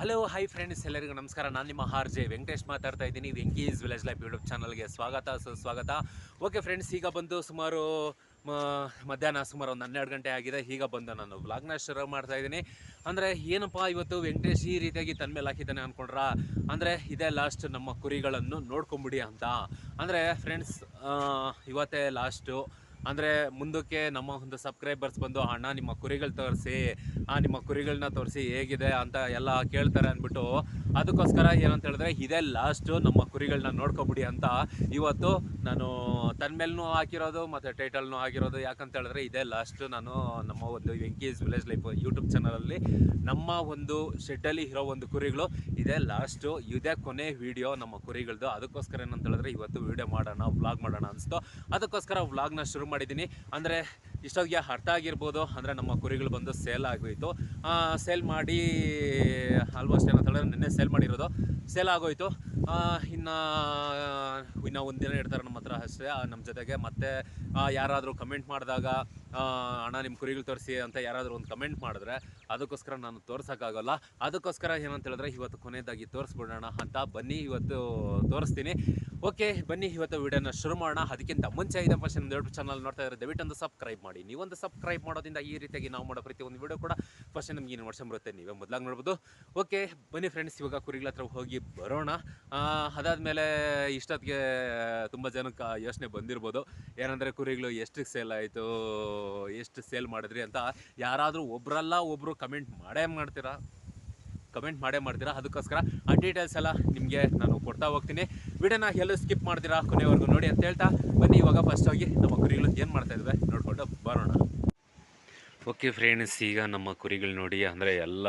Hello hi friends ಎಲ್ಲರಿಗೂ ನಮಸ್ಕಾರ. ನಾನು ನಿಮ್ಮ ಆರ್ ಜೆ ವೆಂಕಟೇಶ್ ಮಾತಾಡ್ತಾ ಇದ್ದೀನಿ. ವೆಂಕೀಸ್ ವಿಲೇಜ್ ಲೈಫ್ ಯೂಟ್ಯೂಬ್ ಚಾನಲ್ಗೆ ಸ್ವಾಗತ, ಸುಸ್ವಾಗತ. ಓಕೆ ಫ್ರೆಂಡ್ಸ್ ಈಗ ಬಂದು ಸುಮಾರು ಮಧ್ಯಾಹ್ನ ಸುಮಾರು ಒಂದು ಹನ್ನೆರಡು ಗಂಟೆ ಆಗಿದೆ. ಈಗ ಬಂದು ನಾನು ವ್ಲಾಗ್ನ ಶುರು ಮಾಡ್ತಾ ಇದ್ದೀನಿ. ಅಂದರೆ ಏನಪ್ಪ ಇವತ್ತು ವೆಂಕಟೇಶ್ ಈ ರೀತಿಯಾಗಿ ತನ್ನ ಮೇಲೆ ಹಾಕಿದ್ದಾನೆ ಅಂದ್ಕೊಂಡ್ರ ಅಂದರೆ ಇದೇ ಲಾಸ್ಟ್ ನಮ್ಮ ಕುರಿಗಳನ್ನು ನೋಡ್ಕೊಂಬಿಡಿ ಅಂತ. ಅಂದರೆ ಫ್ರೆಂಡ್ಸ್ ಇವತ್ತೇ ಲಾಸ್ಟು ಅಂದರೆ ಮುಂದಕ್ಕೆ ನಮ್ಮ ಒಂದು ಸಬ್ಸ್ಕ್ರೈಬರ್ಸ್ ಬಂದು, ಅಣ್ಣ, ನಿಮ್ಮ ಕುರಿಗಳು ತೋರಿಸಿ ನಿಮ್ಮ ಕುರಿಗಳನ್ನ ತೋರಿಸಿ ಹೇಗಿದೆ ಅಂತ ಎಲ್ಲ ಕೇಳ್ತಾರೆ ಅಂದ್ಬಿಟ್ಟು, ಅದಕ್ಕೋಸ್ಕರ ಏನಂತ ಹೇಳಿದ್ರೆ, ಇದೇ ಲಾಸ್ಟು ನಮ್ಮ ಕುರಿಗಳನ್ನ ನೋಡ್ಕೊಬಿಡಿ ಅಂತ ಇವತ್ತು ನಾನು ತನ್ನ ಮೇಲೂ ಹಾಕಿರೋದು ಮತ್ತು ಟೈಟಲ್ನೂ ಆಗಿರೋದು ಯಾಕಂತ ಹೇಳಿದ್ರೆ, ಇದೇ ಲಾಸ್ಟು ನಾನು ನಮ್ಮ ಒಂದು ವೆಂಕೀಸ್ ವಿಲೇಜ್ ಲೈಫ್ ಯೂಟ್ಯೂಬ್ ಚಾನಲಲ್ಲಿ ನಮ್ಮ ಒಂದು ಶೆಡ್ಡಲ್ಲಿ ಇರೋ ಒಂದು ಕುರಿಗಳು, ಇದೇ ಲಾಸ್ಟು ಇದೇ ಕೊನೆ ವಿಡಿಯೋ ನಮ್ಮ ಕುರಿಗಳದ್ದು ಅದಕ್ಕೋಸ್ಕರ ಏನಂತ ಹೇಳಿದ್ರೆ, ಇವತ್ತು ವಿಡಿಯೋ ಮಾಡೋಣ ವ್ಲಾಗ್ ಮಾಡೋಣ ಅನಿಸ್ತು. ಅದಕ್ಕೋಸ್ಕರ ವ್ಲಾಗ್ನ ಶುರು ಮಾಡಿದ್ದೀನಿ. ಅಂದರೆ ಇಷ್ಟೊತ್ತಿಗೆ ಅರ್ಥ ಆಗಿರ್ಬೋದು. ಅಂದರೆ ನಮ್ಮ ಕುರಿಗಳು ಬಂದು ಸೇಲ್ ಆಗೋಯ್ತು. ಸೇಲ್ ಮಾಡಿ ಆಲ್ಮೋಸ್ಟ್ ಏನಂತ ಹೇಳಿದ್ರೆ ನಿನ್ನೆ ಸೇಲ್ ಮಾಡಿರೋದು. ಸೇಲ್ ಆಗೋಯ್ತು. ಇನ್ನು ಇನ್ನು ಒಂದಿನ ಇಡ್ತಾರೆ ನಮ್ಮ ಹತ್ರ ಅಷ್ಟೇ. ನಮ್ಮ ಜೊತೆಗೆ ಮತ್ತೆ ಯಾರಾದರೂ ಕಮೆಂಟ್ ಮಾಡಿದಾಗ ಅಣ್ಣ ನಿಮ್ಮ ಕುರಿಗಳು ತೋರಿಸಿ ಅಂತ ಯಾರಾದರೂ ಒಂದು ಕಮೆಂಟ್ ಮಾಡಿದ್ರೆ ಅದಕ್ಕೋಸ್ಕರ ನಾನು ತೋರ್ಸೋಕ್ಕಾಗಲ್ಲ. ಅದಕ್ಕೋಸ್ಕರ ಏನಂತ ಹೇಳಿದ್ರೆ ಇವತ್ತು ಕೊನೆಯದಾಗಿ ತೋರಿಸ್ಬಿಡೋಣ ಅಂತ ಬನ್ನಿ, ಇವತ್ತು ತೋರಿಸ್ತೀನಿ. ಓಕೆ ಬನ್ನಿ, ಇವತ್ತು ವಿಡಿಯೋನ ಶುರು ಮಾಡೋಣ. ಅದಕ್ಕಿಂತ ಮುಂಚೆ ಇದೆ ಫಸ್ಟ್ ನಮ್ಮ ಯೂಟ್ಯೂಬ್ ಚಾನಲ್ ನೋಡ್ತಾ ಇದ್ರೆ ದಯವಿಟ್ಟು ಒಂದು ಸಬ್ಸ್ಕ್ರೈಬ್ ನೀವೊಂದು ಸಬ್ಸ್ಕ್ರೈಬ್ ಮಾಡೋದ್ರಿಂದ ಈ ರೀತಿಯಾಗಿ ನಾವು ಮಾಡೋ ಪ್ರತಿ ಒಂದು ವಿಡಿಯೋ ಕೂಡ ಫಸ್ಟ್ ನಮ್ಗೆ ಏನು ವರ್ಷ ಬರುತ್ತೆ. ನೀವೇ ಮೊದಲಾಗಿ ನೋಡ್ಬೋದು. ಓಕೆ ಬನ್ನಿ ಫ್ರೆಂಡ್ಸ್ ಇವಾಗ ಕುರಿಗಳ ಹತ್ರ ಹೋಗಿ ಬರೋಣ. ಅದಾದ್ಮೇಲೆ ಇಷ್ಟೊತ್ತಿಗೆ ತುಂಬ ಜನಕ್ಕೆ ಯೋಚನೆ ಬಂದಿರ್ಬೋದು. ಏನಂದರೆ ಕುರಿಗಳು ಎಷ್ಟು ಸೇಲ್ ಆಯಿತು, ಎಷ್ಟು ಸೇಲ್ ಮಾಡಿದ್ರಿ ಅಂತ ಯಾರಾದರೂ ಒಬ್ರಲ್ಲ ಒಬ್ಬರು ಕಮೆಂಟ್ ಮಾಡೇ ಮಾಡ್ತೀರಾ? ಕಮೆಂಟ್ ಮಾಡೇ ಮಾಡ್ತೀರಾ? ಅದಕ್ಕೋಸ್ಕರ ಆ ಡೀಟೇಲ್ಸ್ ಎಲ್ಲ ನಿಮಗೆ ನಾನು ಕೊಡ್ತಾ ಹೋಗ್ತೀನಿ. ವಿಡಿಯೋನ ಎಲ್ಲೂ ಸ್ಕಿಪ್ ಮಾಡ್ತೀರಾ ಕೊನೆವರೆಗೂ ನೋಡಿ ಅಂತ ಹೇಳ್ತಾ, ಬನ್ನಿ ಇವಾಗ ಫಸ್ಟ್ ಹೋಗಿ ನಮ್ಮ ಕುರಿಗಳು ಏನು ಮಾಡ್ತಾ ಇದ್ವಿ ನೋಡಿಕೊಂಡು ಬರೋಣ. ಓಕೆ ಫ್ರೆಂಡ್ಸ್ ಈಗ ನಮ್ಮ ಕುರಿಗಳು ನೋಡಿ, ಅಂದರೆ ಎಲ್ಲ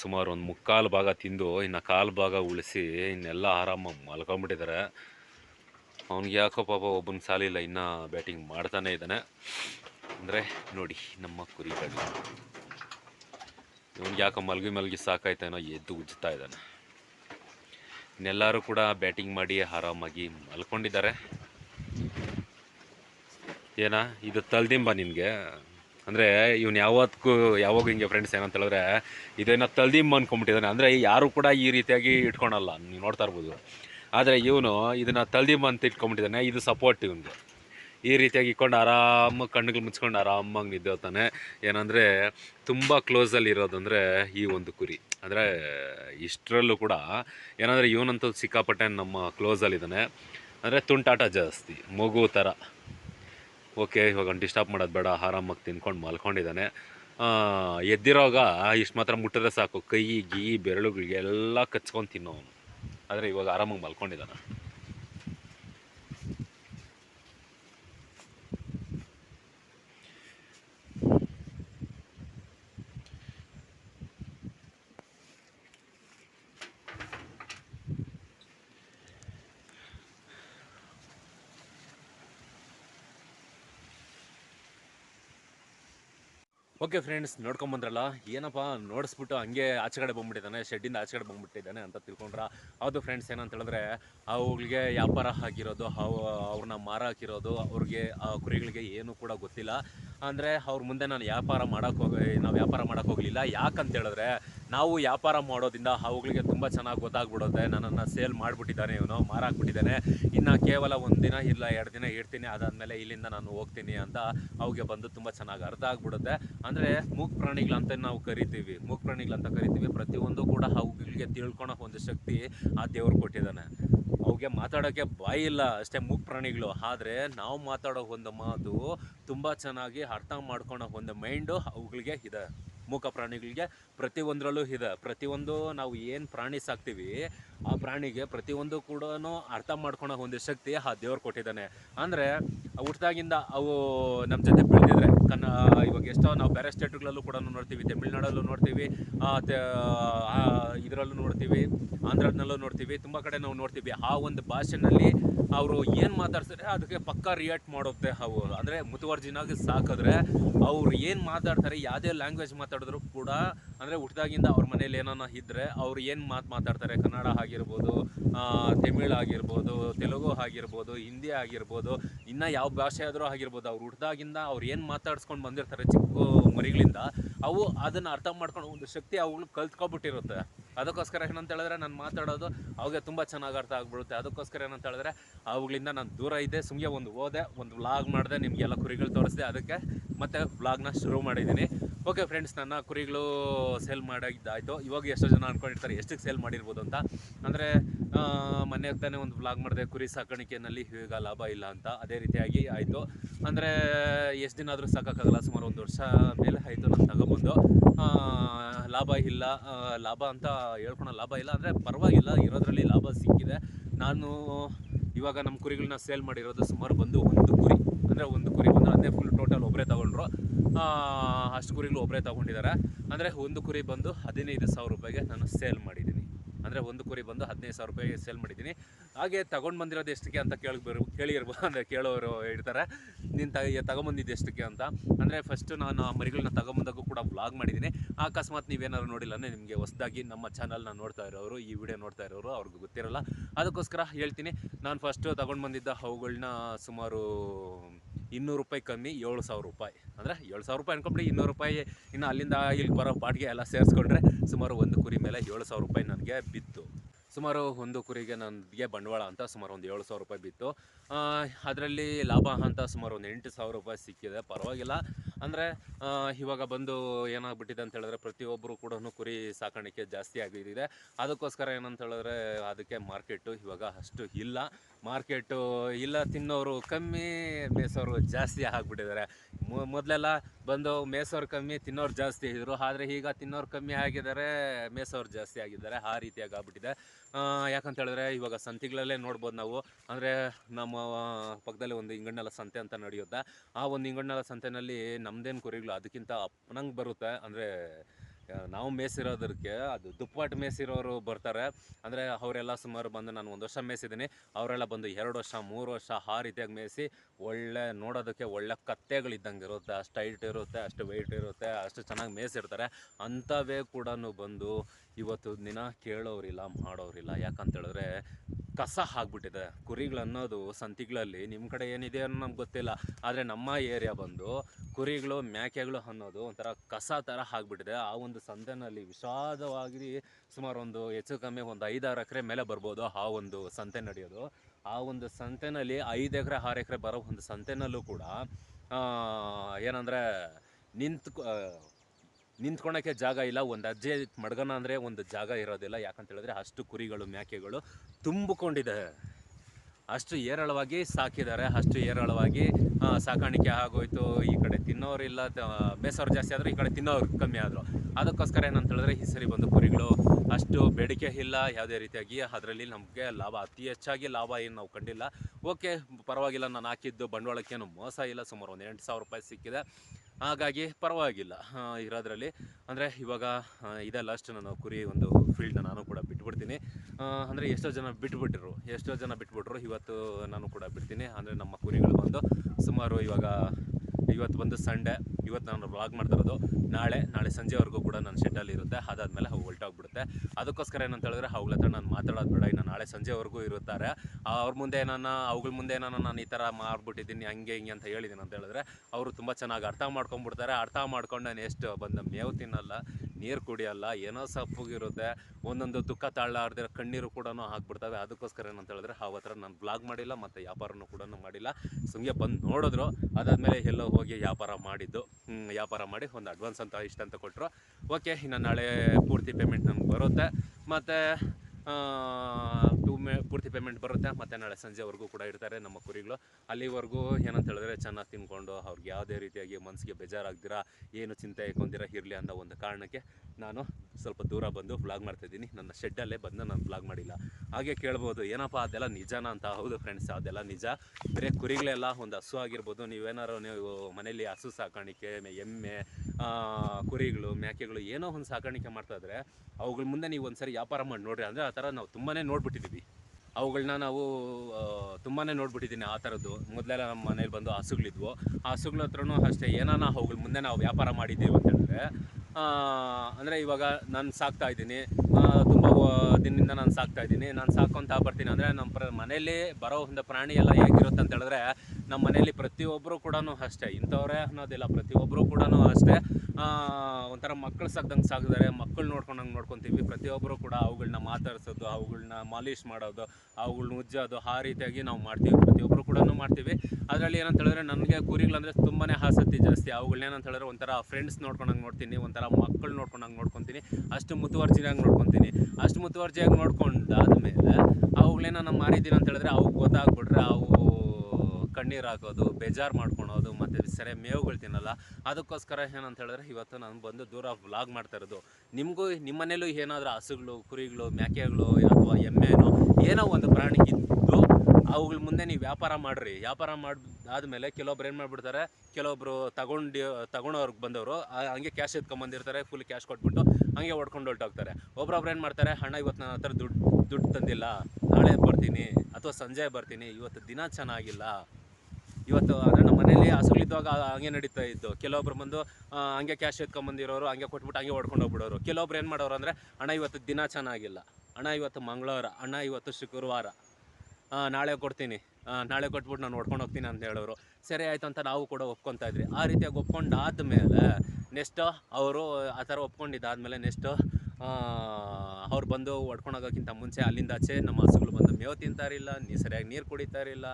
ಸುಮಾರು ಒಂದು ಮುಕ್ಕಾಲು ಭಾಗ ತಿಂದು, ಇನ್ನು ಕಾಲು ಭಾಗ ಉಳಿಸಿ, ಇನ್ನೆಲ್ಲ ಆರಾಮಾಗಿ ಮಲ್ಕೊಂಬಿಟ್ಟಿದ್ದಾರೆ ಅವ್ನಿಗೆ ಯಾಕೋ ಪಾಪ ಒಬ್ಬನ ಸಾಲಿಲ್ಲ, ಇನ್ನೂ ಬ್ಯಾಟಿಂಗ್ ಮಾಡ್ತಾನೆ ಇದ್ದಾನೆ. ಅಂದರೆ ನೋಡಿ ನಮ್ಮ ಕುರಿಗಳು. ಇವನಿಗೆ ಯಾಕೋ ಮಲಗಿ ಮಲಗಿ ಸಾಕಾಯ್ತೇನೋ ಎದ್ದು ಉಜ್ತಾ ಇದ್ದಾನೆ. ಇನ್ನೆಲ್ಲರೂ ಕೂಡ ಬ್ಯಾಟಿಂಗ್ ಮಾಡಿ ಆರಾಮಾಗಿ ಮಲ್ಕೊಂಡಿದ್ದಾರೆ. ಏನ, ಇದು ತಲ್ದಿಂಬ ನಿನಗೆ? ಅಂದರೆ ಇವ್ನು ಯಾವತ್ತಕ್ಕೂ ಯಾವಾಗ ಹಿಂಗೆ ಫ್ರೆಂಡ್ಸ್ ಏನಂತ ಹೇಳಿದ್ರೆ, ಇದೇನೋ ತಲ್ದಿಂಬ ಅಂದ್ಕೊಂಬಿಟ್ಟಿದ್ದಾನೆ ಅಂದರೆ ಯಾರು ಕೂಡ ಈ ರೀತಿಯಾಗಿ ಇಟ್ಕೊಳಲ್ಲ. ನೀವು ನೋಡ್ತಾ ಇರ್ಬೋದು. ಆದರೆ ಇವನು ಇದನ್ನು ತಲ್ದಿಂಬ ಅಂತ ಇಟ್ಕೊಂಬಿಟ್ಟಿದ್ದಾನೆ. ಇದು ಸಪೋರ್ಟ್ ಇವನಿಗೆ. ಈ ರೀತಿಯಾಗಿ ಇಕ್ಕೊಂಡು ಆರಾಮಾಗಿ ಕಣ್ಣುಗಳು ಮುಚ್ಕೊಂಡು ಆರಾಮಾಗಿ ನಿದ್ದೆ ಹೋಗ್ತಾನೆ ಏನಂದರೆ ತುಂಬ ಕ್ಲೋಸಲ್ಲಿ ಇರೋದಂದರೆ ಈ ಒಂದು ಕುರಿ. ಅಂದರೆ ಇಷ್ಟರಲ್ಲೂ ಕೂಡ ಏನಂದರೆ ಇವನಂತೂ ಸಿಕ್ಕಾಪಟ್ಟೆ ನಮ್ಮ ಕ್ಲೋಸಲ್ಲಿದ್ದಾನೆ ಅಂದರೆ ತುಂಟಾಟ ಜಾಸ್ತಿ, ಮಗು ಥರ ಓಕೆ, ಇವಾಗ ಡಿಸ್ಟರ್ಬ್ ಮಾಡೋದು ಬೇಡ, ಆರಾಮಾಗಿ ತಿನ್ಕೊಂಡು ಮಲ್ಕೊಂಡಿದ್ದಾನೆ. ಎದ್ದಿರೋವಾಗ ಇಷ್ಟು ಮಾತ್ರ ಮುಟ್ಟಿದ್ರೆ ಸಾಕು, ಕೈ, ಗೀ ಬೆರಳುಗಳಿಗೆ ಎಲ್ಲ ಕಚ್ಕೊಂಡು ತಿನ್ನೋನು ಆದರೆ ಇವಾಗ ಆರಾಮಾಗಿ ಮಲ್ಕೊಂಡಿದ್ದಾನೆ. ಓಕೆ ಫ್ರೆಂಡ್ಸ್ ನೋಡ್ಕೊಂಬಂದ್ರಲ್ಲ ಏನಪ್ಪ, ನೋಡಿಸ್ಬಿಟ್ಟು ಹಂಗೆ ಆಚೆ ಕಡೆ ಬಂದ್ಬಿಟ್ಟಿದ್ದಾನೆ ಶೆಡ್ಡಿಂದ ಆಚೆ ಕಡೆ ಬಂದ್ಬಿಟ್ಟಿದ್ದಾನೆ ಅಂತ ತಿಳ್ಕೊಂಡ್ರ. ಹೌದು ಫ್ರೆಂಡ್ಸ್ ಏನಂತ ಹೇಳಿದ್ರೆ ಅವುಗಳಿಗೆ ವ್ಯಾಪಾರ ಆಗಿರೋದು, ಅವು ಅವ್ರನ್ನ ಮಾರಾಕಿರೋದು, ಅವ್ರಿಗೆ, ಆ ಕುರಿಗಳಿಗೆ ಏನೂ ಕೂಡ ಗೊತ್ತಿಲ್ಲ. ಅಂದರೆ ಅವ್ರ ಮುಂದೆ ನಾನು ವ್ಯಾಪಾರ ಮಾಡೋಕೆ ಹೋಗಿ ನಾವು ವ್ಯಾಪಾರ ಮಾಡೋಕೆ ಹೋಗಲಿಲ್ಲ. ಯಾಕಂತ ಹೇಳಿದ್ರೆ ನಾವು ವ್ಯಾಪಾರ ಮಾಡೋದ್ರಿಂದ ಅವುಗಳಿಗೆ ತುಂಬ ಚೆನ್ನಾಗಿ ಗೊತ್ತಾಗ್ಬಿಡುತ್ತೆ. ನನ್ನನ್ನು ಸೇಲ್ ಮಾಡಿಬಿಟ್ಟಿದ್ದಾನೆ ಇವನು, ಮಾರಾಕ್ಬಿಟ್ಟಿದ್ದಾನೆ. ಇನ್ನು ಕೇವಲ ಒಂದು ದಿನ ಇಲ್ಲ, ಎರಡು ದಿನ ಇಡ್ತೀನಿ. ಅದಾದಮೇಲೆ ಇಲ್ಲಿಂದ ನಾನು ಹೋಗ್ತೀನಿ ಅಂತ ಅವಿಗೆ ಬಂದು ತುಂಬ ಚೆನ್ನಾಗಿ ಅರ್ಥ ಆಗ್ಬಿಡುತ್ತೆ. ಅಂದರೆ ಮೂಕ್ ಪ್ರಾಣಿಗಳಂತ ನಾವು ಕರಿತೀವಿ. ಮೂಕ್ ಪ್ರಾಣಿಗಳಂತ ಕರಿತೀವಿ. ಪ್ರತಿಯೊಂದು ಕೂಡ ಅವುಗಳಿಗೆ ತಿಳ್ಕೊಳೋ ಒಂದು ಶಕ್ತಿ ಆ ದೇವ್ರು ಕೊಟ್ಟಿದ್ದಾನೆ. ಅವುಗೆ ಮಾತಾಡೋಕ್ಕೆ ಬಾಯಿ ಇಲ್ಲ. ಅಷ್ಟೇ ಮೂಕ್ ಪ್ರಾಣಿಗಳು. ಆದರೆ ನಾವು ಮಾತಾಡೋ ಒಂದು ಮಾತು ತುಂಬ ಚೆನ್ನಾಗಿ ಅರ್ಥ ಮಾಡ್ಕೊಳೋ ಒಂದು ಮೈಂಡು ಅವುಗಳಿಗೆ ಇದೆ. ಮೂಕ ಪ್ರಾಣಿಗಳಿಗೆ ಪ್ರತಿಯೊಂದರಲ್ಲೂ ಇದೆ. ಪ್ರತಿಯೊಂದು ನಾವು ಏನು ಪ್ರಾಣಿ ಸಾಕ್ತೀವಿ ಆ ಪ್ರಾಣಿಗೆ ಪ್ರತಿಯೊಂದು ಕೂಡ ಅರ್ಥ ಮಾಡ್ಕೊಳೋ ಒಂದು ಶಕ್ತಿ ಆ ದೇವ್ರು ಕೊಟ್ಟಿದ್ದಾನೆ. ಅಂದರೆ ಹುಟ್ಟಿದಾಗಿಂದ ಅವು ನಮ್ಮ ಜೊತೆ ಬೆಳೆದಿದ್ರೆ ಕನ್ನ ಇವಾಗ ಎಷ್ಟೋ ನಾವು ಬೇರೆ ಸ್ಟೇಟ್ಗಳಲ್ಲೂ ಕೂಡ ನೋಡ್ತೀವಿ, ತಮಿಳ್ನಾಡಲ್ಲೂ ನೋಡ್ತೀವಿ ಇದರಲ್ಲೂ ನೋಡ್ತೀವಿ, ಆಂಧ್ರದಲ್ಲೂ ನೋಡ್ತೀವಿ, ತುಂಬ ಕಡೆ ನಾವು ನೋಡ್ತೀವಿ. ಆ ಒಂದು ಭಾಷೆನಲ್ಲಿ ಅವರು ಏನು ಮಾತಾಡ್ತಾರೆ ಅದಕ್ಕೆ ಪಕ್ಕ ರಿಯಾಕ್ಟ್ ಮಾಡುತ್ತೆ ಅವು. ಅಂದರೆ ಮುತುವರ್ಜಿನಾಗಿ ಸಾಕಿದ್ರೆ ಅವ್ರು ಏನು ಮಾತಾಡ್ತಾರೆ, ಯಾವುದೇ ಲ್ಯಾಂಗ್ವೇಜ್ ಮಾತಾಡಿದ್ರು ಕೂಡ ಅಂದರೆ ಹುಟ್ಟಿದಾಗಿಂದ ಅವ್ರ ಮನೇಲಿ ಏನಾನ ಇದ್ದರೆ ಅವ್ರು ಏನು ಮಾತು ಮಾತಾಡ್ತಾರೆ? ಕನ್ನಡ ಆಗಿರ್ಬೋದು ತಮಿಳ್ ಆಗಿರ್ಬೋದು, ತೆಲುಗು ಆಗಿರ್ಬೋದು, ಹಿಂದಿ ಆಗಿರ್ಬೋದು, ಇನ್ನು ಯಾವ ಭಾಷೆ ಆದರೂ ಆಗಿರ್ಬೋದು, ಅವ್ರು ಹುಟ್ಟಿದಾಗಿಂದ ಅವ್ರು ಏನು ಮಾತಾಡ್ಸ್ಕೊಂಡು ಬಂದಿರ್ತಾರೆ ಚಿಕ್ಕ ಮರಿಗಳಿಂದ, ಅವು ಅದನ್ನು ಅರ್ಥ ಮಾಡ್ಕೊಂಡು ಒಂದು ಶಕ್ತಿ ಅವುಗಳು ಕಲ್ತ್ಕೊಬಿಟ್ಟಿರುತ್ತೆ. ಅದಕ್ಕೋಸ್ಕರ ಏನಂತ ಹೇಳಿದ್ರೆ ನಾನು ಮಾತಾಡೋದು ಅವಾಗ ತುಂಬ ಚೆನ್ನಾಗಿ ಅರ್ಥ ಆಗ್ಬಿಡುತ್ತೆ. ಅದಕ್ಕೋಸ್ಕರ ಏನಂತ ಹೇಳಿದ್ರೆ ಅವುಗಳಿಂದ ನಾನು ದೂರ ಇದ್ದೆ ಸುಮ್ಮನೆ ಒಂದು ಹೋದೆ, ಒಂದು ವ್ಲಾಗ್ ಮಾಡಿದೆ, ನಿಮಗೆಲ್ಲ ಕುರಿಗಳು ತೋರಿಸಿದೆ, ಅದಕ್ಕೆ ಮತ್ತೆ ವ್ಲಾಗ್ನ ಶುರು ಮಾಡಿದ್ದೀನಿ. ಓಕೆ ಫ್ರೆಂಡ್ಸ್ ನನ್ನ ಕುರಿಗಳು ಸೇಲ್ ಮಾಡಿದ್ದಾಯಿತು ಇವಾಗ ಎಷ್ಟೋ ಜನ ಅಂದ್ಕೊಂಡಿರ್ತಾರೆ ಎಷ್ಟಕ್ಕೆ ಸೇಲ್ ಮಾಡಿರ್ಬೋದು ಅಂತ. ಅಂದರೆ ಮೊನ್ನೆ ತಾನೇ ಒಂದು ಬ್ಲಾಗ್ ಮಾಡಿದೆ, ಕುರಿ ಸಾಕಾಣಿಕೆಯಲ್ಲಿ ಈಗ ಲಾಭ ಇಲ್ಲ ಅಂತ. ಅದೇ ರೀತಿಯಾಗಿ ಆಯಿತು. ಅಂದರೆ, ಎಷ್ಟು ದಿನ ಆದರೂ ಸಾಕಾಗಲ್ಲ, ಸುಮಾರು ಒಂದು ವರ್ಷ ಮೇಲೆ ಆಯಿತು ನಾನು ತಗೊಬಂದು. ಲಾಭ ಇಲ್ಲ ಲಾಭ ಅಂತ ಹೇಳ್ಕೊಳೋ ಲಾಭ ಇಲ್ಲ. ಅಂದರೆ, ಪರವಾಗಿಲ್ಲ, ಇರೋದ್ರಲ್ಲಿ ಲಾಭ ಸಿಕ್ಕಿದೆ. ನಾನು ಇವಾಗ ನಮ್ಮ ಕುರಿಗಳನ್ನ ಸೇಲ್ ಮಾಡಿರೋದು ಸುಮಾರು ಬಂದು ಒಂದು ಕುರಿ. ಅಂದರೆ ಒಂದು ಕುರಿ ಬಂದು ಅದೇ ಫುಲ್ ಟೋಟಲ್ ಒಬ್ಬರೇ ತಗೊಂಡ್ರು. ಅಷ್ಟು ಕುರಿಗಳು ಒಬ್ಬರೇ ತೊಗೊಂಡಿದ್ದಾರೆ ಅಂದರೆ ಒಂದು ಕುರಿ ಬಂದು ಹದಿನೈದು ಸಾವಿರ ರೂಪಾಯಿಗೆ ನಾನು ಸೇಲ್ ಮಾಡಿದ್ದೀನಿ. ಅಂದರೆ ಒಂದು ಕುರಿ ಬಂದು ಹದಿನೈದು ಸಾವಿರ ರೂಪಾಯಿಗೆ ಸೇಲ್ ಮಾಡಿದ್ದೀನಿ. ಹಾಗೆ ತಗೊಂಡು ಬಂದಿರೋದು ಎಷ್ಟಕ್ಕೆ ಅಂತ ಕೇಳಿ ಬರ್, ಕೇಳಿರ್ಬೋದು. ಅಂದರೆ ಕೇಳೋರು ಹೇಳ್ತಾರೆ, ನೀನು ತ ತಗೊಂಬಂದಿದ್ದು ಎಷ್ಟಕ್ಕೆ ಅಂತ? ಅಂದರೆ ಫಸ್ಟು ನಾನು ಆ ಮರಿಗಳನ್ನ ತಗೊಂಬಂದಾಗೂ ಕೂಡ ಬ್ಲಾಗ್ ಮಾಡಿದ್ದೀನಿ ಅಕಸ್ಮಾತ್ ನೀವೇನಾದ್ರು ನೋಡಿಲ್ಲ ಅಂದರೆ ನಿಮಗೆ ಹೊಸದಾಗಿ ನಮ್ಮ ಚಾನಲ್ನ ನೋಡ್ತಾ ಇರೋರು, ಈ ವಿಡಿಯೋ ನೋಡ್ತಾ ಇರೋರು ಅವ್ರಿಗೂ ಗೊತ್ತಿರಲ್ಲ. ಅದಕ್ಕೋಸ್ಕರ ಹೇಳ್ತೀನಿ, ನಾನು ಫಸ್ಟು ತಗೊಂಡು ಬಂದಿದ್ದ ಅವುಗಳನ್ನ ಸುಮಾರು ಇನ್ನೂರು ರೂಪಾಯಿ ಕಮ್ಮಿ, ಏಳು ಸಾವಿರ ರೂಪಾಯಿ. ಅಂದರೆ ಏಳು ಸಾವಿರ ರೂಪಾಯಿ ಅನ್ಕೊಂಬಿಡಿ, ಇನ್ನೂರು ರೂಪಾಯಿ ಇನ್ನು ಅಲ್ಲಿಂದ ಇಲ್ಲಿ ಬರೋ ಬಾಡಿಗೆ ಎಲ್ಲ ಸೇರಿಸ್ಕೊಂಡ್ರೆ ಸುಮಾರು ಒಂದು ಕುರಿ ಮೇಲೆ ಏಳು ಸಾವಿರ ರೂಪಾಯಿ ನನಗೆ ಬಿತ್ತು. ಸುಮಾರು ಒಂದು ಕುರಿಗೆ ನನಗೆ ಬಂಡವಾಳ ಅಂತ ಸುಮಾರು ಒಂದು ಏಳು ಸಾವಿರ ರೂಪಾಯಿ ಬಿತ್ತು. ಅದರಲ್ಲಿ ಲಾಭ ಅಂತ ಸುಮಾರು ಒಂದು ಎಂಟು ಸಾವಿರ ರೂಪಾಯಿ ಸಿಕ್ಕಿದೆ. ಪರವಾಗಿಲ್ಲ. ಅಂದರೆ ಇವಾಗ ಬಂದು ಏನಾಗ್ಬಿಟ್ಟಿದೆ ಅಂತ ಹೇಳಿದ್ರೆ ಪ್ರತಿಯೊಬ್ಬರು ಕೂಡ ಕುರಿ ಸಾಕಾಣಿಕೆ ಜಾಸ್ತಿ ಆಗಿದೆ ಅದಕ್ಕೋಸ್ಕರ ಏನಂತ ಹೇಳಿದ್ರೆ ಅದಕ್ಕೆ ಮಾರ್ಕೆಟು ಇವಾಗ ಅಷ್ಟು ಇಲ್ಲ. ಮಾರ್ಕೆಟು ಇಲ್ಲ ತಿನ್ನೋರು ಕಮ್ಮಿ, ಮೇಸೋರು ಜಾಸ್ತಿ ಆಗಿಬಿಟ್ಟಿದ್ದಾರೆ. ಮೊದಲೆಲ್ಲ ಬಂದು ಮೇಸೋರು ಕಮ್ಮಿ, ತಿನ್ನೋರು ಜಾಸ್ತಿ ಇದ್ದರು ಆದರೆ ಈಗ ತಿನ್ನೋರು ಕಮ್ಮಿ ಆಗಿದ್ದಾರೆ, ಮೇಸೋರು ಜಾಸ್ತಿ ಆಗಿದ್ದಾರೆ. ಆ ರೀತಿಯಾಗಿ ಆಗ್ಬಿಟ್ಟಿದೆ. ಯಾಕಂತ ಹೇಳಿದ್ರೆ ಇವಾಗ ಸಂತಿಗಳಲ್ಲೇ ನೋಡ್ಬೋದು ನಾವು. ಅಂದರೆ ನಮ್ಮ ಪಕ್ಕದಲ್ಲಿ ಒಂದು ಇಂಗಣ್ಣಲ ಸಂತೆ ಅಂತ ನಡೆಯುತ್ತೆ. ಆ ಒಂದು ಇಂಗಣ್ಣಲ ಸಂತೆನಲ್ಲಿ ನಮ್ಮದೇನು ಕುರಿಗಳು ಅದಕ್ಕಿಂತ ಅಪ್ಪನಂಗೆ ಬರುತ್ತೆ. ಅಂದರೆ ನಾವು ಮೇಸಿರೋದಕ್ಕೆ ಅದು ದುಪ್ಪಾಟ್ ಮೇಸಿರೋರು ಬರ್ತಾರೆ. ಅಂದರೆ ಅವರೆಲ್ಲ ಸುಮಾರು ಬಂದು ನಾನು ಒಂದು ವರ್ಷ ಮೇಸಿದ್ದೀನಿ ಅವರೆಲ್ಲ ಬಂದು ಎರಡು ವರ್ಷ, ಮೂರು ವರ್ಷ ಆ ರೀತಿಯಾಗಿ ಮೇಯಿಸಿ ಒಳ್ಳೆ ನೋಡೋದಕ್ಕೆ ಒಳ್ಳೆ ಕತ್ತೆಗಳಿದ್ದಂಗೆ ಇರುತ್ತೆ. ಅಷ್ಟು ಹೈಟ್ ಇರುತ್ತೆ, ಅಷ್ಟು ವೆಯ್ಟ್ ಇರುತ್ತೆ, ಅಷ್ಟು ಚೆನ್ನಾಗಿ ಮೇಯಿಸಿರ್ತಾರೆ. ಅಂಥವೇ ಕೂಡ ಬಂದು ಇವತ್ತು ದಿನ ಕೇಳೋರಿಲ್ಲ ಮಾಡೋರಿಲ್ಲ ಯಾಕಂತೇಳಿದ್ರೆ ಕಸ ಆಗ್ಬಿಟ್ಟಿದೆ ಕುರಿಗಳನ್ನೋದು ಸಂತಿಗಳಲ್ಲಿ. ನಿಮ್ಮ ಕಡೆ ಏನಿದೆ ಅನ್ನೋ ನಮ್ಗೆ ಗೊತ್ತಿಲ್ಲ. ಆದರೆ ನಮ್ಮ ಏರಿಯಾ ಬಂದು ಕುರಿಗಳು ಮೇಕೆಗಳು ಅನ್ನೋದು ಒಂಥರ ಕಸ ಥರ ಆಗ್ಬಿಟ್ಟಿದೆ ಆ ಒಂದು ಸಂತೆನಲ್ಲಿ ವಿಷಾದವಾಗಿ ಸುಮಾರು ಒಂದು ಹೆಚ್ಚು ಕಮ್ಮಿ ಒಂದು ಐದಾರು ಎಕರೆ ಮೇಲೆ ಬರ್ಬೋದು ಆ ಒಂದು ಸಂತೆ ನಡೆಯೋದು. ಆ ಒಂದು ಸಂತೆನಲ್ಲಿ ಐದು ಎಕರೆ, ಆರು ಎಕರೆ ಬರೋ ಒಂದು ಸಂತೆನಲ್ಲೂ ಕೂಡ ಏನಂದರೆ ನಿಂತು ನಿಂತ್ಕೊಳಕ್ಕೆ ಜಾಗ ಇಲ್ಲ. ಒಂದು ಅಜ್ಜೆ ಮಡ್ಗನ ಅಂದರೆ ಒಂದು ಜಾಗ ಇರೋದಿಲ್ಲ. ಯಾಕಂತ ಹೇಳಿದ್ರೆ ಅಷ್ಟು ಕುರಿಗಳು ಮೇಕೆಗಳು ತುಂಬಿಕೊಂಡಿದೆ. ಅಷ್ಟು ಏರಳವಾಗಿ ಸಾಕಿದ್ದಾರೆ. ಅಷ್ಟು ಏರಳವಾಗಿ ಸಾಕಾಣಿಕೆ ಆಗೋಯ್ತು. ಈ ಕಡೆ ತಿನ್ನೋರಿಲ್ಲ ಇಲ್ಲ. ಬೇಸೋರು ಜಾಸ್ತಿ ಆದರೂ ಈ ಕಡೆ ತಿನ್ನೋರು ಕಮ್ಮಿ ಆದರು. ಅದಕ್ಕೋಸ್ಕರ ಏನಂತ ಹೇಳಿದ್ರೆ ಈ ಸರಿ ಬಂದು ಕುರಿಗಳು ಅಷ್ಟು ಬೇಡಿಕೆ ಇಲ್ಲ. ಯಾವುದೇ ರೀತಿಯಾಗಿ ಅದರಲ್ಲಿ ನಮಗೆ ಲಾಭ, ಅತಿ ಹೆಚ್ಚಾಗಿ ಲಾಭ ಏನು ನಾವು ಕಂಡಿಲ್ಲ. ಓಕೆ, ಪರವಾಗಿಲ್ಲ. ನಾನು ಹಾಕಿದ್ದು ಬಂಡವಾಳಕ್ಕೇನು ಮೋಸ ಇಲ್ಲ. ಸುಮಾರು ಒಂದು ಎಂಟು ಸಾವಿರ ರೂಪಾಯಿ ಸಿಕ್ಕಿದೆ. ಹಾಗಾಗಿ ಪರವಾಗಿಲ್ಲ. ಇರೋದ್ರಲ್ಲಿ. ಅಂದರೆ ಇವಾಗ ಇದೆ ಲಾಸ್ಟ್ ನಾನು ಕುರಿ ಒಂದು ಫೀಲ್ಡ್ನ ನಾನು ಕೂಡ ಬಿಟ್ಬಿಡ್ತೀನಿ. ಅಂದರೆ ಎಷ್ಟೋ ಜನ ಬಿಟ್ಬಿಟ್ಟಿರು ಎಷ್ಟೋ ಜನ ಬಿಟ್ಬಿಟ್ರು. ಇವತ್ತು ನಾನು ಕೂಡ ಬಿಡ್ತೀನಿ. ಅಂದರೆ ನಮ್ಮ ಕುರಿಗಳು ಬಂದು ಸುಮಾರು ಇವಾಗ ಇವತ್ತು ಬಂದು ಸಂಡೇ, ಇವತ್ತು ನಾನು ವ್ಲಾಗ್ ಮಾಡ್ತಾ ಇರೋದು ನಾಳೆ ನಾಳೆ ಸಂಜೆವರೆಗೂ ಕೂಡ ನನ್ನ ಶೆಡ್ಡಲ್ಲಿ ಇರುತ್ತೆ. ಅದಾದಮೇಲೆ ಅವು ಹೊಲ್ಟೋಗ್ಬಿಡುತ್ತೆ ಅದಕ್ಕೋಸ್ಕರ ಏನಂತ ಹೇಳಿದ್ರೆ ಅವುಗಳ ಹತ್ರ ನಾನು ಮಾತಾಡೋದು ಬೇಡ. ಇನ್ನು ನಾಳೆ ಸಂಜೆವರೆಗೂ ಇರುತ್ತಾರೆ. ಅವ್ರ ಮುಂದೆ ನಾನು ಅವುಗಳ ಮುಂದೆ ನಾನು ನಾನು ಈ ಥರ ಮಾರ್ಬಿಟ್ಟಿದ್ದೀನಿ, ಹಂಗೆ ಹಿಂಗೆ ಅಂತ ಹೇಳಿದ್ದೀನಿ ಅಂತ ಹೇಳಿದ್ರೆ, ಅವರು ತುಂಬ ಚೆನ್ನಾಗಿ ಅರ್ಥ ಮಾಡ್ಕೊಂಡ್ಬಿಡ್ತಾರೆ. ಅರ್ಥ ಮಾಡ್ಕೊಂಡು ನಾನು ಎಷ್ಟು ಬಂದ ಮೇವು ತಿನ್ನಲ್ಲ. ನೀರು ಕುಡಿಯಲ್ಲ, ಏನೋ ಸಪ್ಪಗಿರುತ್ತೆ ಒಂದೊಂದು ದುಃಖ ತಾಳಾರ್ದಿರೋ ಕಣ್ಣೀರು ಕೂಡ ಹಾಕ್ಬಿಡ್ತವೆ ಅದಕ್ಕೋಸ್ಕರ ಏನಂತ ಹೇಳಿದ್ರೆ ಆವತ್ತರ ನಾನು ಬ್ಲಾಗ್ ಮಾಡಿಲ್ಲ, ಮತ್ತು ವ್ಯಾಪಾರನೂ ಕೂಡ ಮಾಡಿಲ್ಲ. ಸುಮ್ಮನೆ ಬಂದು ನೋಡಿದ್ರು, ಅದಾದಮೇಲೆ ಎಲ್ಲೋ ಹೋಗಿ ವ್ಯಾಪಾರ ಮಾಡಿದ್ದು. ವ್ಯಾಪಾರ ಮಾಡಿ ಒಂದು ಅಡ್ವಾನ್ಸ್ ಅಂತ ಇಷ್ಟ ಅಂತ ಕೊಟ್ಟರು ಓಕೆ ಇನ್ನು ನಾಳೆ ಪೂರ್ತಿ ಪೇಮೆಂಟ್ ನಮ್ಗೆ ಬರುತ್ತೆ. ಮತ್ತು ಟೂ ಮೇ ಪೂರ್ತಿ ಪೇಮೆಂಟ್ ಬರುತ್ತೆ. ಮತ್ತು ನಾಳೆ ಸಂಜೆವರೆಗೂ ಕೂಡ ಇರ್ತಾರೆ ನಮ್ಮ ಕುರಿಗಳು. ಅಲ್ಲಿವರೆಗೂ ಏನಂತ ಹೇಳಿದ್ರೆ ಚೆನ್ನಾಗಿ ತಿನ್ಕೊಂಡು ಅವ್ರಿಗೆ ಯಾವುದೇ ರೀತಿಯಾಗಿ ಮನಸ್ಸಿಗೆ ಬೇಜಾರಾಗ್ದಿರಾ, ಏನು ಚಿಂತೆ ಇಟ್ಕೊಂಡಿರ ಇರಲಿ ಅನ್ನೋ ಒಂದು ಕಾರಣಕ್ಕೆ ನಾನು ಸ್ವಲ್ಪ ದೂರ ಬಂದು ಬ್ಲಾಗ್ ಮಾಡ್ತಿದ್ದೀನಿ ನನ್ನ ಶೆಡ್ಡಲ್ಲೇ ಬಂದು ನಾನು ಬ್ಲಾಗ್ ಮಾಡಿಲ್ಲ. ಹಾಗೆ ಕೇಳ್ಬೋದು, ಏನಪ್ಪ ಅದೆಲ್ಲ ನಿಜನಾ ಅಂತ? ಹೌದು ಫ್ರೆಂಡ್ಸ್ ಅದೆಲ್ಲ ನಿಜ. ಬರೀ ಕುರಿಗಳೆಲ್ಲ ಒಂದು ಹಸು ಆಗಿರ್ಬೋದು. ನೀವೇನಾರು ನೀವು ಮನೇಲಿ ಹಸು ಸಾಕಾಣಿಕೆ ಎಮ್ಮೆ ಕುರಿಗಳು, ಮೇಕೆಗಳು ಏನೋ ಒಂದು ಸಾಕಾಣಿಕೆ ಮಾಡ್ತಾ ಇದ್ರೆ, ಅವುಗಳ ಮುಂದೆ ನೀವು ಒಂದ್ಸರಿ ವ್ಯಾಪಾರ ಮಾಡಿ ನೋಡ್ರಿ. ಅಂದರೆ ಆ ಥರ ನಾವು ತುಂಬಾ ನೋಡ್ಬಿಟ್ಟಿದ್ದೀವಿ. ಅವುಗಳನ್ನ ನಾವು ತುಂಬಾ ನೋಡ್ಬಿಟ್ಟಿದ್ದೀನಿ ಆ ಥರದ್ದು. ಮೊದಲೆಲ್ಲ ನಮ್ಮ ಮನೇಲಿ ಬಂದು ಹಸುಗಳಿದ್ವು. ಆ ಹಸುಗಳ ಹತ್ರನೂ ಅಷ್ಟೇ, ಏನಾನ ಅವುಗಳ ಮುಂದೆ ನಾವು ವ್ಯಾಪಾರ ಮಾಡಿದ್ದೀವಿ ಅಂತ ಹೇಳಿದ್ರೆ ಅಂದರೆ ಇವಾಗ ನಾನು ಸಾಕ್ತಾ ಇದ್ದೀನಿ. ತುಂಬ ದಿನದಿಂದ ನಾನು ಸಾಕ್ತಾ ಇದ್ದೀನಿ. ನಾನು ಸಾಕೊಂತ ಬರ್ತೀನಿ. ಅಂದರೆ ನಮ್ಮ ಪ್ರ, ಮನೆಯಲ್ಲಿ ಬರೋ ಒಂದು ಪ್ರಾಣಿ ಎಲ್ಲ ಹೇಗಿರುತ್ತೆ ಅಂತ ಹೇಳಿದ್ರೆ ನಮ್ಮ ಮನೆಯಲ್ಲಿ ಪ್ರತಿಯೊಬ್ಬರು ಕೂಡ ಅಷ್ಟೇ. ಇಂಥವ್ರೇ ಅನ್ನೋದಿಲ್ಲ. ಪ್ರತಿಯೊಬ್ಬರು ಕೂಡ ಅಷ್ಟೇ. ಒಂಥರ ಮಕ್ಕಳು ಸಾಕ್ದಂಗೆ ಸಾಕಿದ್ದಾರೆ. ಮಕ್ಕಳು ನೋಡ್ಕೊಂಡಂಗೆ ನೋಡ್ಕೊತೀವಿ. ಪ್ರತಿಯೊಬ್ಬರು ಕೂಡ ಅವುಗಳನ್ನ ಮಾತಾಡ್ಸೋದು ಅವುಗಳನ್ನ ಮಾಲೀಶ್ ಮಾಡೋದು ಅವುಗಳನ್ನ ಉಜ್ಜೋದು ಆ ರೀತಿಯಾಗಿ ನಾವು ಮಾಡ್ತೀವಿ. ಪ್ರತಿಯೊಬ್ಬರು ಕೂಡ ಮಾಡ್ತೀವಿ. ಅದರಲ್ಲಿ ಏನಂತ ಹೇಳಿದ್ರೆ, ನನಗೆ ಕುರಿಗಳಂದರೆ ತುಂಬಾ ಆಸಕ್ತಿ ಜಾಸ್ತಿ. ಅವುಗಳನ್ನೇನಂತ ಹೇಳಿದ್ರೆ ಒಂಥರ ಫ್ರೆಂಡ್ಸ್ ನೋಡ್ಕೊಂಡಂಗೆ ನೋಡ್ತೀನಿ. ಒಂಥರ ಮಕ್ಕಳು ನೋಡ್ಕೊಂಡಂಗೆ ನೋಡ್ಕೊತೀನಿ, ಅಷ್ಟು ಮುತುವರ್ಜಿಯಾಗಿ ನೋಡ್ಕೊತೀನಿ, ಅಷ್ಟು ಮುತುವರ್ಜಿಯಾಗಿ ನೋಡ್ಕೊಂಡಾದ್ಮೇಲೆ ಅವುಗಳೇನ ನಮ್ಮ ಮಾರಿದ್ದೀನಿ ಅಂತ ಹೇಳಿದ್ರೆ ಅವು ಗೊತ್ತಾಗ್ಬಿಟ್ರೆ ಅವು ಕಣ್ಣೀರು ಹಾಕೋದು, ಬೇಜಾರು ಮಾಡ್ಕೊಳೋದು, ಮತ್ತು ಸರಿ ಮೇವುಗಳು ತಿನ್ನಲ್ಲ. ಅದಕ್ಕೋಸ್ಕರ ಏನಂತ ಹೇಳಿದ್ರೆ ಇವತ್ತು ನಾನು ಬಂದು ದೂರ ವ್ಲಾಗ್ ಮಾಡ್ತಾ ಇರೋದು. ನಿಮಗೂ ನಿಮ್ಮ ಮನೇಲೂ ಏನಾದರೂ ಹಸುಗಳು, ಕುರಿಗಳು, ಮ್ಯಾಕೆಗಳು ಅಥವಾ ಎಮ್ಮೆನೋ ಏನೋ ಒಂದು ಪ್ರಾಣಿ ಇದ್ದು ಅವುಗಳ ಮುಂದೆ ನೀವು ವ್ಯಾಪಾರ ಮಾಡ್ರಿ. ವ್ಯಾಪಾರ ಮಾಡಾದ್ಮೇಲೆ ಕೆಲವೊಬ್ರು ಏನು ಮಾಡಿಬಿಡ್ತಾರೆ, ಕೆಲವೊಬ್ರು ತಗೊಂಡು, ತಗೊಳೋರ್ಗೆ ಬಂದವರು ಹಂಗೆ ಕ್ಯಾಶ್ ಎತ್ಕೊಂಬಂದಿರ್ತಾರೆ ಫುಲ್ ಕ್ಯಾಶ್ ಕೊಟ್ಬಿಟ್ಟು ಹಂಗೆ ಹೊಡ್ಕೊಂಡು ಹೊರಟೋಗ್ತಾರೆ. ಒಬ್ರೊಬ್ರು ಏನು ಮಾಡ್ತಾರೆ, ಹಣ ಇವತ್ತು ನನ್ನ ಹತ್ರ ದುಡ್ಡು ದುಡ್ಡು ತಂದಿಲ್ಲ. ನಾಳೆ ಬರ್ತೀನಿ. ಅಥವಾ ಸಂಜೆ ಬರ್ತೀನಿ. ಇವತ್ತು ದಿನ ಚೆನ್ನಾಗಿಲ್ಲ. ಇವತ್ತು ನನ್ನ ಮನೇಲಿ ಹಸುಗಳಿದ್ದಾಗ ಹಂಗೆ ನಡೀತಾ ಇದ್ದು. ಕೆಲವೊಬ್ರು ಬಂದು ಹಂಗೆ ಕ್ಯಾಶ್ ಎತ್ಕೊಂಬಂದಿರೋರು, ಹಂಗೆ ಕೊಟ್ಬಿಟ್ಟು ಹಂಗೆ ಹೊಡ್ಕೊಂಡು ಹೋಗ್ಬಿಡೋರು. ಕೆಲವೊಬ್ರು ಏನು ಮಾಡೋರು ಅಂದರೆ, ಹಣ ಇವತ್ತು ದಿನ ಚೆನ್ನಾಗಿಲ್ಲ. ಹಣ ಇವತ್ತು ಮಂಗಳವಾರ, ಹಣ ಇವತ್ತು ಶುಕ್ರವಾರ. ನಾಳೆ ಕೊಡ್ತೀನಿ. ನಾಳೆ ಕೊಟ್ಬಿಟ್ಟು ನಾನು ನೋಡ್ಕೊಂಡು ಹೋಗ್ತೀನಿ ಅಂತ ಹೇಳೋರು. ಸರಿ ಆಯಿತು ಅಂತ ನಾವು ಕೂಡ ಒಪ್ಕೊತಾ ಇದ್ವಿ. ಆ ರೀತಿಯಾಗಿ ಒಪ್ಕೊಂಡಾದ್ಮೇಲೆ ನೆಕ್ಸ್ಟ್ ಅವರು ಆ ಥರ ಒಪ್ಕೊಂಡಿದ್ದಾದ್ಮೇಲೆ ನೆಕ್ಸ್ಟು ಅವ್ರು ಬಂದು ಹೊಡ್ಕೊಂಡೋಗೋಕ್ಕಿಂತ ಮುಂಚೆ ಅಲ್ಲಿಂದ ಆಚೆ ನಮ್ಮ ಹಸುಗಳು ಬಂದು ಮೇವು ತಿಂತಾರಿಲ್ಲ ನೀ ಸರಿಯಾಗಿ ನೀರು ಕುಡಿತಾ ಇರಲಿಲ್ಲ.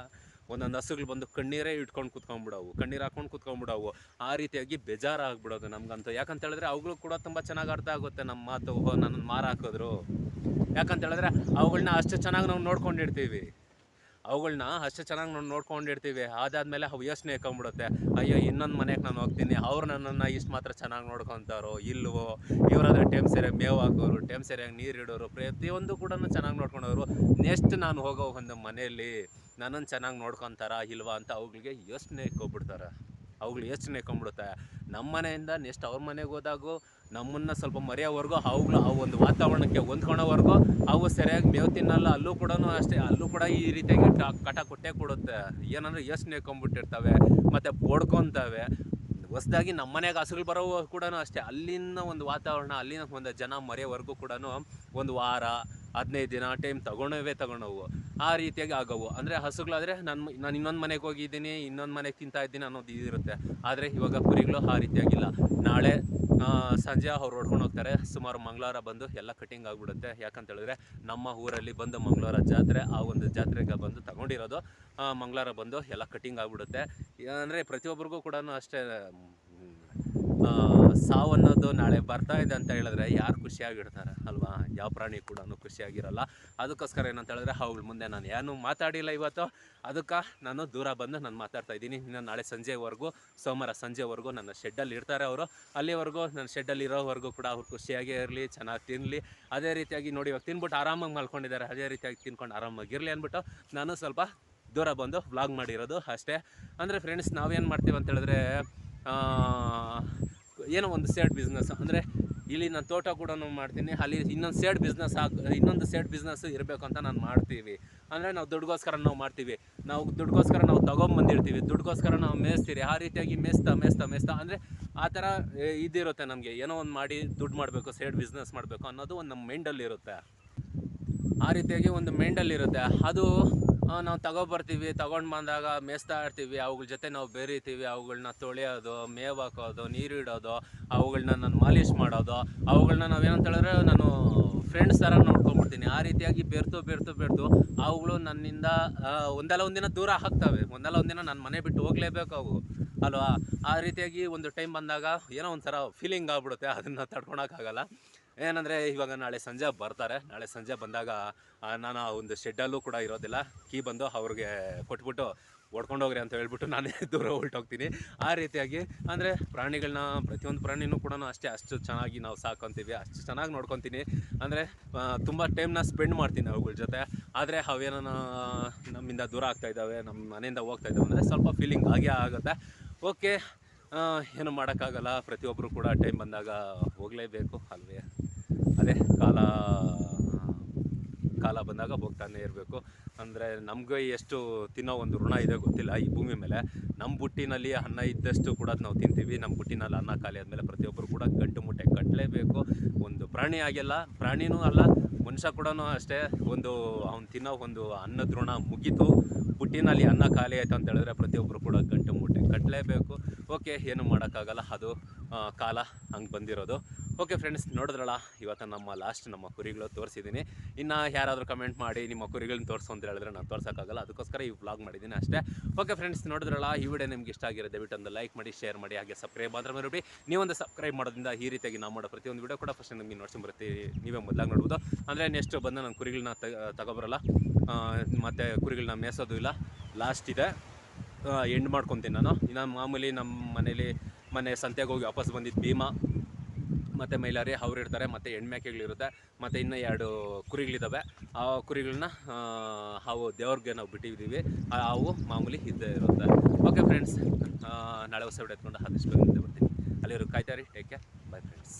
ಒಂದೊಂದು ಹಸುಗಳು ಬಂದು ಕಣ್ಣೀರೇ ಇಟ್ಕೊಂಡು ಕುತ್ಕೊಂಡ್ಬಿಡವು, ಕಣ್ಣೀರು ಹಾಕೊಂಡು ಕುತ್ಕೊಂಡ್ಬಿಡವು. ಆ ರೀತಿಯಾಗಿ ಬೇಜಾರಾಗ್ಬಿಡೋದು ನಮ್ಗಂತೂ. ಯಾಕಂತ ಹೇಳಿದ್ರೆ ಅವುಗಳು ಕೂಡ ತುಂಬ ಚೆನ್ನಾಗಿ ಅರ್ಥ ಆಗುತ್ತೆ. ನಮ್ಮ ಮಾತು ನನ್ನ ಮಾರಾಕಿದ್ರು. ಯಾಕಂತ ಹೇಳಿದ್ರೆ ಅವುಗಳನ್ನ ಅಷ್ಟು ಚೆನ್ನಾಗಿ ನಾವು ನೋಡ್ಕೊಂಡಿರ್ತೀವಿ. ಅವುಗಳನ್ನ ಅಷ್ಟು ಚೆನ್ನಾಗಿ ನಾವು ನೋಡ್ಕೊಂಡಿರ್ತೀವಿ. ಅದಾದಮೇಲೆ ಅವು ಯೋಚನೆ ಇಕ್ಕೊಂಬಿಡುತ್ತೆ ಅಯ್ಯೋ, ಇನ್ನೊಂದು ಮನೆಗೆ ನಾನು ಹೋಗ್ತೀನಿ. ಅವ್ರು ನನ್ನನ್ನು ಇಷ್ಟು ಮಾತ್ರ ಚೆನ್ನಾಗಿ ನೋಡ್ಕೊತಾರೋ ಇಲ್ವೋ, ಇವರಾದ್ರೆ ಟೈಮ್ ಸರಿಯಾಗಿ ಮೇವು ಹಾಕೋರು, ಟೈಮ್ ಸರಿಯಾಗಿ ನೀರು ಇಡೋರು, ಪ್ರತಿಯೊಂದು ಕೂಡ ಚೆನ್ನಾಗಿ ನೋಡ್ಕೊಂಡವರು. ನೆಕ್ಸ್ಟ್ ನಾನು ಹೋಗೋ ಒಂದು ಮನೆಯಲ್ಲಿ ನನ್ನನ್ನು ಚೆನ್ನಾಗಿ ನೋಡ್ಕೊತಾರ, ಇಲ್ವಾ ಅಂತ ಅವುಗಳಿಗೆ ಯೋಚನೆ ಇಕ್ಕೊಬಿಡ್ತಾರೆ ಅವುಗಳು ಯೋಚನೆ ಕಂಬಿಡುತ್ತೆ ನಮ್ಮ ಮನೆಯಿಂದ ನೆಕ್ಸ್ಟ್ ಅವ್ರ ಮನೆಗೆ ಹೋದಾಗೂ ನಮ್ಮನ್ನು ಸ್ವಲ್ಪ ಮರೆಯೋವರೆಗೂ, ಅವುಗಳು ಆ ಒಂದು ವಾತಾವರಣಕ್ಕೆ ಹೊಂದ್ಕೊಳೋವರೆಗೂ, ಅವು ಸರಿಯಾಗಿ ಮೇವು ತಿನ್ನಲ್ಲ, ಅಲ್ಲೂ ಕೂಡ ಅಷ್ಟೇ, ಅಲ್ಲೂ ಕೂಡ ಈ ರೀತಿಯಾಗಿ ಕಟ ಕೊಟ್ಟೆ ಕೊಡುತ್ತೆ. ಏನಂದ್ರೆ ಯೋಚನೆ ಕಂಬಿಟ್ಟಿರ್ತವೆ ಮತ್ತು ಪೋಡ್ಕೊತವೆ. ಹೊಸದಾಗಿ ನಮ್ಮ ಮನೆಗೆ ಹಸುಗಳು ಬರೋ ಕೂಡ ಅಷ್ಟೇ, ಅಲ್ಲಿನ ಒಂದು ವಾತಾವರಣ, ಅಲ್ಲಿನ ಒಂದು ಜನ ಮರೆಯೋವರೆಗೂ ಕೂಡ ಒಂದು ವಾರ ಹದಿನೈದು ದಿನ ಟೈಮ್ ತಗೊಳವೇ ತಗೊಳೋವು. ಆ ರೀತಿಯಾಗಿ ಆಗವು. ಅಂದರೆ ಹಸುಗಳಾದರೆ ನಾನು ನಾನು ಇನ್ನೊಂದು ಮನೆಗೆ ಹೋಗಿದ್ದೀನಿ, ಇನ್ನೊಂದು ಮನೆಗೆ ತಿಂತಾ ಇದ್ದೀನಿ ಅನ್ನೋದು ಇದಿರುತ್ತೆ. ಆದರೆ ಇವಾಗ ಕುರಿಗಳು ಆ ರೀತಿಯಾಗಿಲ್ಲ. ನಾಳೆ ಸಂಜೆ ಅವ್ರು ಹೊಡ್ಕೊಂಡು ಹೋಗ್ತಾರೆ. ಸುಮಾರು ಮಂಗಳವಾರ ಬಂದು ಎಲ್ಲ ಕಟಿಂಗ್ ಆಗಿಬಿಡುತ್ತೆ. ಯಾಕಂತ ಹೇಳಿದ್ರೆ ನಮ್ಮ ಊರಲ್ಲಿ ಬಂದು ಮಂಗಳವಾರ ಜಾತ್ರೆ, ಆ ಒಂದು ಜಾತ್ರೆಗೆ ಬಂದು ತಗೊಂಡಿರೋದು ಮಂಗಳವಾರ ಬಂದು ಎಲ್ಲ ಕಟಿಂಗ್ ಆಗಿಬಿಡುತ್ತೆ. ಅಂದರೆ ಪ್ರತಿಯೊಬ್ಬರಿಗೂ ಕೂಡ ಅಷ್ಟೇ ಮ್, ಆ, ಸಾವು ಅನ್ನೋದು ನಾಳೆ ಬರ್ತಾ ಇದೆ ಅಂತ ಹೇಳಿದ್ರೆ ಯಾರು ಖುಷಿಯಾಗಿರ್ತಾರೆ ಅಲ್ವಾ? ಯಾವ ಪ್ರಾಣಿ ಕೂಡ ಖುಷಿಯಾಗಿರಲ್ಲ. ಅದಕ್ಕೋಸ್ಕರ ಏನಂತ ಹೇಳಿದ್ರೆ ಅವ್ಗಳ ಮುಂದೆ ನಾನು ಏನು ಮಾತಾಡಿಲ್ಲ ಇವತ್ತು. ಅದಕ್ಕೆ ನಾನು ದೂರ ಬಂದು ನಾನು ಮಾತಾಡ್ತಾ ಇದ್ದೀನಿ. ಇನ್ನು ನಾಳೆ ಸಂಜೆವರೆಗೂ ಸೋಮವಾರ ಸಂಜೆವರೆಗೂ ನನ್ನ ಶೆಡ್ಡಲ್ಲಿ ಇರ್ತಾರೆ ಅವರು. ಅಲ್ಲಿವರೆಗೂ ನನ್ನ ಶೆಡ್ಡಲ್ಲಿ ಇರೋವರೆಗೂ ಕೂಡ ಅವ್ರು ಖುಷಿಯಾಗೇ ಇರಲಿ ಚೆನ್ನಾಗಿ ತಿನ್ನಲಿ ಅದೇ ರೀತಿಯಾಗಿ ನೋಡಿ ಇವಾಗ ತಿನ್ಬಿಟ್ಟು ಆರಾಮಾಗಿ ಮಲ್ಕೊಂಡಿದ್ದಾರೆ. ಅದೇ ರೀತಿಯಾಗಿ ತಿನ್ಕೊಂಡು ಆರಾಮಾಗಿರಲಿ ಅಂದ್ಬಿಟ್ಟು ನಾನು ಸ್ವಲ್ಪ ದೂರ ಬಂದು ವ್ಲಾಗ್ ಮಾಡಿರೋದು ಅಷ್ಟೇ. ಅಂದರೆ ಫ್ರೆಂಡ್ಸ್ ನಾವೇನು ಮಾಡ್ತೀವಿ ಅಂತ ಹೇಳಿದ್ರೆ ಏನೋ ಒಂದು ಸೇಡ್ ಬಿಸ್ನೆಸ್ ಅಂದರೆ ಇಲ್ಲಿ ನಾನು ತೋಟ ಕೂಡ ಮಾಡ್ತೀನಿ, ಅಲ್ಲಿ ಇನ್ನೊಂದು ಸೇಡ್ ಬಿಸ್ನೆಸ್ ಹಾಕ್ ಇನ್ನೊಂದು ಸೇಡ್ ಬಿಸ್ನೆಸ್ ಇರಬೇಕು ಅಂತ ನಾನು ಮಾಡ್ತೀವಿ. ಅಂದರೆ ನಾವು ದುಡ್ಗೋಸ್ಕರ ನಾವು ಮಾಡ್ತೀವಿ. ನಾವು ದುಡ್ಗೋಸ್ಕರ ನಾವು ತೊಗೊಂಬಂದಿರ್ತೀವಿ, ದುಡ್ಗೋಸ್ಕರ ನಾವು ಮೇಯಿಸ್ತೀರಿ ಆ ರೀತಿಯಾಗಿ ಮೇಯಿಸ್ತಾ ಮೇಯಿಸ್ತಾ ಮೇಯಿಸ್ತಾ ಅಂದರೆ ಆ ಥರ ಇದಿರುತ್ತೆ ನಮಗೆ. ಏನೋ ಒಂದು ಮಾಡಿ ದುಡ್ಡು ಮಾಡಬೇಕು ಸೇಡ್ ಬಿಸ್ನೆಸ್ ಮಾಡಬೇಕು ಅನ್ನೋದು ಒಂದು ನಮ್ಮ ಮೈಂಡಲ್ಲಿರುತ್ತೆ ಆ ರೀತಿಯಾಗಿ ಒಂದು ಮೈಂಡಲ್ಲಿರುತ್ತೆ ಅದು ನಾವು ತಗೊಬರ್ತೀವಿ, ತಗೊಂಡು ಬಂದಾಗ ಮೇಯಿಸ್ತಾ ಇರ್ತೀವಿ ಅವುಗಳ ಜೊತೆ ನಾವು ಬೆರೀತೀವಿ ಅವುಗಳನ್ನ ತೊಳೆಯೋದು ಮೇವು ಹಾಕೋದು ನೀರು ಇಡೋದು ಅವುಗಳನ್ನ ನಾನು ಮಾಲೀಶ್ ಮಾಡೋದು ಅವುಗಳನ್ನ ನಾವೇನಂತ ಹೇಳಿದ್ರೆ ನಾನು ಫ್ರೆಂಡ್ಸ್ ಥರ ನೋಡ್ಕೊಂಡ್ಬಿಡ್ತೀನಿ ಆ ರೀತಿಯಾಗಿ ಬೆರ್ತು ಬೆರ್ತು ಬೆರ್ತು ಅವುಗಳು ನನ್ನಿಂದ ಒಂದಲ್ಲ ಒಂದಿನ ದೂರ ಹಾಕ್ತವೆ ಒಂದಲ್ಲ ಒಂದಿನ ನನ್ನ ಮನೆ ಬಿಟ್ಟು ಹೋಗಲೇಬೇಕು ಅವು. ಅಲ್ವಾ? ಆ ರೀತಿಯಾಗಿ ಒಂದು ಟೈಮ್ ಬಂದಾಗ ಏನೋ ಒಂಥರ ಫೀಲಿಂಗ್ ಆಗ್ಬಿಡುತ್ತೆ. ಅದನ್ನು ತಡ್ಕೊಳಕ್ಕಾಗಲ್ಲ ಏನಂದರೆ ಇವಾಗ ನಾಳೆ ಸಂಜೆ ಬರ್ತಾರೆ. ನಾಳೆ ಸಂಜೆ ಬಂದಾಗ ನಾನು ಒಂದು ಶೆಡ್ಡಲ್ಲೂ ಕೂಡ ಇರೋದಿಲ್ಲ. ಕೀ ಬಂದು ಅವ್ರಿಗೆ ಕೊಟ್ಬಿಟ್ಟು ಹೊಡ್ಕೊಂಡು ಹೋಗ್ರಿ ಅಂತ ಹೇಳ್ಬಿಟ್ಟು ನಾನೇ ದೂರ ಹೊರಟೋಗ್ತೀನಿ ಆ ರೀತಿಯಾಗಿ ಅಂದರೆ ಪ್ರಾಣಿಗಳನ್ನ ಪ್ರತಿಯೊಂದು ಪ್ರಾಣಿನೂ ಕೂಡ ಅಷ್ಟೇ ಅಷ್ಟು ಚೆನ್ನಾಗಿ ನಾವು ಸಾಕೊಂತೀವಿ. ಅಷ್ಟು ಚೆನ್ನಾಗಿ ನೋಡ್ಕೊತೀನಿ. ಅಂದರೆ ತುಂಬ ಟೈಮ್ನ ಸ್ಪೆಂಡ್ ಮಾಡ್ತೀನಿ ಅವುಗಳ ಜೊತೆ. ಆದರೆ ಅವೇನೋ ನಮ್ಮಿಂದ ದೂರ ಆಗ್ತಾಯಿದ್ದಾವೆ ನಮ್ಮ ಮನೆಯಿಂದ ಹೋಗ್ತಾ ಇದ್ದಾವೆ ಅಂದರೆ ಸ್ವಲ್ಪ ಫೀಲಿಂಗ್ ಆಗೇ ಆಗುತ್ತೆ. ಓಕೆ ಏನು ಮಾಡೋಕ್ಕಾಗಲ್ಲ. ಪ್ರತಿಯೊಬ್ಬರು ಕೂಡ ಟೈಮ್ ಬಂದಾಗ ಹೋಗಲೇಬೇಕು ಅಲ್ವೇ? ಅದೇ ಕಾಲ ಕಾಲ ಬಂದಾಗ ಹೋಗ್ತಾನೆ ಇರಬೇಕು. ಅಂದರೆ ನಮಗೆ ಎಷ್ಟು ತಿನ್ನೋ ಒಂದು ಋಣ ಇದೆ ಗೊತ್ತಿಲ್ಲ ಈ ಭೂಮಿ ಮೇಲೆ. ನಮ್ಮ ಬುಟ್ಟಿನಲ್ಲಿ ಅನ್ನ ಇದ್ದಷ್ಟು ಕೂಡ ನಾವು ತಿಂತೀವಿ. ನಮ್ಮ ಬುಟ್ಟಿನಲ್ಲಿ ಅನ್ನ ಖಾಲಿ ಆದಮೇಲೆ ಪ್ರತಿಯೊಬ್ಬರು ಕೂಡ ಗಂಟು ಮುಟ್ಟೆ ಕಟ್ಟಲೇಬೇಕು ಒಂದು ಪ್ರಾಣಿ ಆಗಿಲ್ಲ, ಪ್ರಾಣಿನೂ ಅಲ್ಲ, ಮನುಷ್ಯ ಕೂಡ ಅಷ್ಟೇ. ಒಂದು ಅವ್ನು ತಿನ್ನೋ ಒಂದು ಅನ್ನದ ಋಣ ಮುಗೀತು. ಬುಟ್ಟಿನಲ್ಲಿ ಅನ್ನ ಖಾಲಿ ಆಯಿತು ಅಂತ ಹೇಳಿದ್ರೆ ಪ್ರತಿಯೊಬ್ಬರು ಕೂಡ ಗಂಟು ಮುಟ್ಟೆ ಕಟ್ಟಲೇಬೇಕು ಓಕೆ, ಏನು ಮಾಡೋಕ್ಕಾಗಲ್ಲ. ಅದು ಕಾಲ ಹಂಗೆ ಬಂದಿರೋದು. ಓಕೆ ಫ್ರೆಂಡ್ಸ್, ನೋಡಿದ್ರಲ್ಲ, ಇವತ್ತು ನಮ್ಮ ಲಾಸ್ಟ್ ನಮ್ಮ ಕುರಿಗಳು ತೋರಿಸಿದ್ದೀನಿ. ಇನ್ನು ಯಾರಾದರೂ ಕಮೆಂಟ್ ಮಾಡಿ ನಿಮ್ಮ ಕುರಿಗಳನ್ನ ತೋರಿಸು ಅಂತ ಹೇಳಿದ್ರೆ ನಾನು ತೋರ್ಸೋಕ್ಕಾಗಲ್ಲ. ಅದಕ್ಕೋಸ್ಕರ ಈ ವ್ಲಾಗ್ ಮಾಡಿದ್ದೀನಿ ಅಷ್ಟೇ. ಓಕೆ ಫ್ರೆಂಡ್ಸ್, ನೋಡಿದ್ರಲ್ಲ, ಈ ವಿಡಿಯೋ ನಿಮ್ಗೆ ಇಷ್ಟ ಆಗಿರೋ ದಯವಿಟ್ಟು ಒಂದು ಲೈಕ್ ಮಾಡಿ, ಶೇರ್ ಮಾಡಿ, ಹಾಗೆ ಸಬ್ಸ್ಕ್ರೈಬ್ ಮಾತ್ರ ಮಾಡಿ ನೀವೊಂದು ಸಬ್ಸ್ಕ್ರೈಬ್ ಮಾಡೋದ್ರಿಂದ ಈ ರೀತಿಯಾಗಿ ನಾವು ಮಾಡೋ ಪ್ರತಿಯೊಂದು ವಿಡಿಯೋ ಕೂಡ ಫಸ್ಟ್ ನಿಮಗೆ ನೋಡ್ಸಿ ಬರ್ತೀವಿ ನೀವೇ ಮೊದಲಾಗಿ ನೋಡ್ಬೋದು. ಅಂದರೆ ನೆಕ್ಸ್ಟ್ ಬಂದು ನಾನು ಕುರಿಗಳನ್ನ ತಗೊಬರಲ್ಲ. ಮತ್ತು ಕುರಿಗಳನ್ನ ಮೇಸೋದು ಇಲ್ಲ. ಲಾಸ್ಟ್ ಇದೆ. ಎಂಡ್ ಮಾಡ್ಕೊತೀನಿ ನಾನು. ಇನ್ನು ಮಾಮೂಲಿ ನಮ್ಮ ಮನೇಲಿ ಮನೆ ಸಂತೆಗೆ ಹೋಗಿ ವಾಪಸ್ ಬಂದಿದ್ದು ಭೀಮಾ, ಮತ್ತು ಮೈಲಾರಿ ಅವ್ರು ಇರ್ತಾರೆ, ಮತ್ತು ಹೆಣ್ಮೇಕೆಗಳಿರುತ್ತೆ ಮತ್ತು ಇನ್ನು ಎರಡು ಕುರಿಗಳಿದ್ದಾವೆ ಆ ಕುರಿಗಳನ್ನ ಅವು ದೇವ್ರಿಗೆ ನಾವು ಬಿಟ್ಟಿದ್ದೀವಿ ಆ ಅವು ಮಾಮೂಲಿ ಇದ್ದೇ ಇರುತ್ತೆ. ಓಕೆ ಫ್ರೆಂಡ್ಸ್ ನಾಳೆ ಹೊಸ ವಿಡಿಯೋ ಎತ್ಕೊಂಡು ಆದಷ್ಟು ಮುಂದೆ ಬರ್ತೀನಿ ಅಲ್ಲಿರೋ ಕಾಯ್ತಾರಿ ಟೇಕ್ ಕೇರ್ ಬೈ ಫ್ರೆಂಡ್ಸ್